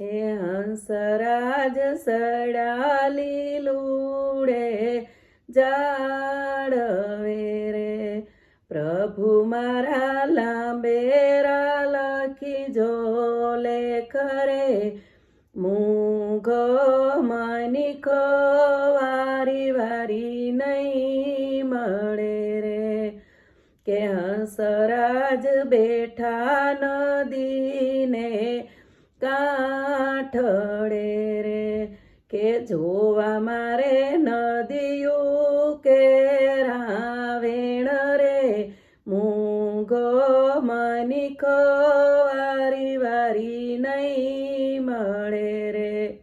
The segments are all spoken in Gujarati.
હે હંસરાજ સડાલી લૂડે જાડવે રે પ્રભુ મારા લાંબેરા લખી જો લેખ રે મૂંગો મનિકો વારી વારી નહીં મળે રે. કે હંસરાજ બેઠા નદીને કાંઠળે રે કે જોવા મારે નદીયું કે રાવેણ રે? મૂંગો મનિકો વારી વારી નહીં મળે રે.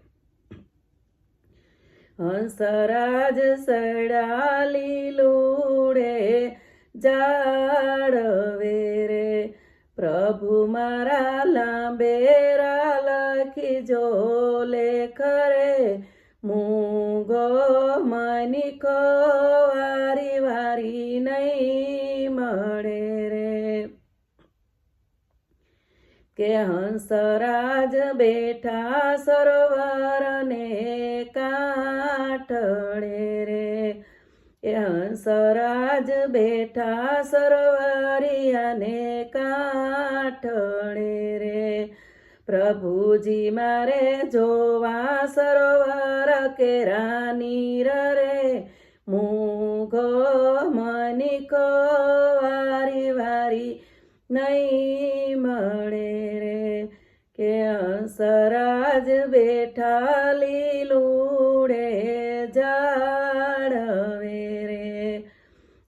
હંસરાજ સડાલી લૂડે જાડવે રે પ્રભુ મારા લાંબેરા લખી જો લેખ રે. મૂંગો મનિકો વારી વારી નહીં મળે રે. કે હંસરાજ બેઠા સરોવરને કાંઠળે રે. એ હંસરાજ બેઠા સરોવરી અને રે પ્રભુજી મારે જોવા સરોવર કેરા નીર રે મૂગો મનિકો વારી વારી નહીં મળે રે. કે હંસરાજ બેઠા લીલુડે જાડવે રે.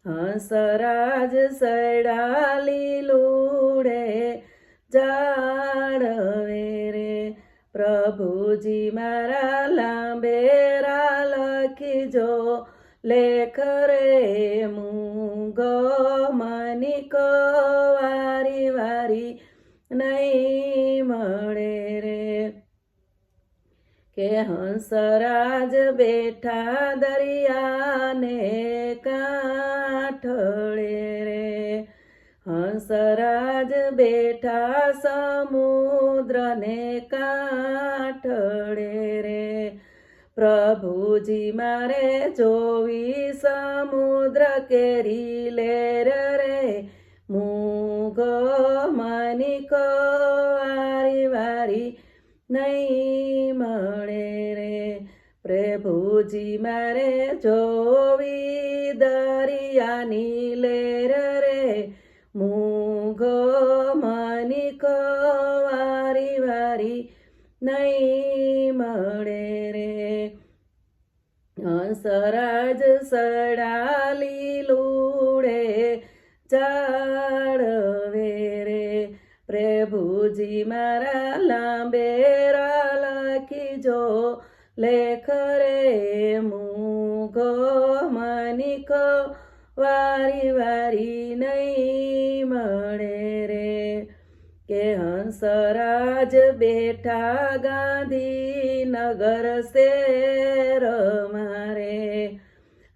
હંસરાજ સડા લીલુડે જા પ્રભુજી મારા લાંબેરા લખી જો લેખ રે મૂંગો મનિકો વારી વારી નહીં મળે રે. કે હંસરાજ બેઠા દરિયાને કાંઠળે રે. હંસરાજ બેઠા સમુદ્રને રે પ્રભુજી મારે જોવી સમુદ્ર કેરી લેર રે મૂગ મનિક વારી વારી નહીં મળે રે. પ્રભુજી મારે જોવી દરિયાની લેર રે મૂગ મનિક વારી વારી નહીં મળે હંસરાજ સડાલી લૂડે જાડવે રે. પ્રભુજી મારા લાંબેરા લખીજો લેખ રે મૂગો મનિકો વારી કે હંસરાજ બેઠા ગાંધીનગર શેર મારે.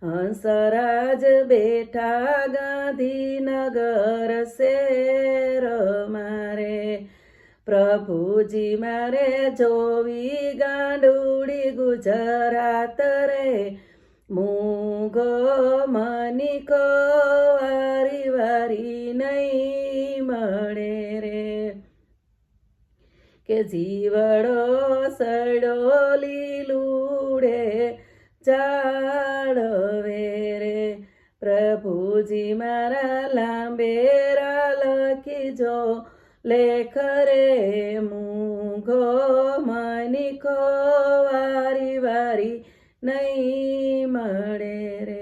હંસરાજ બેઠા ગાંધીનગર શેર મારે. પ્રભુજી મારે જોવી ગાંડુડી ગુજરાત રે. મૂગો મનિકો વારી વારી નહીં. કે જીવડો સડો લીલુડે જાડવે રે પ્રભુજી મારા લાંબેરા લખી જો લેખ રે મૂંગો મનિકો વારી વારી નહીં મળે રે.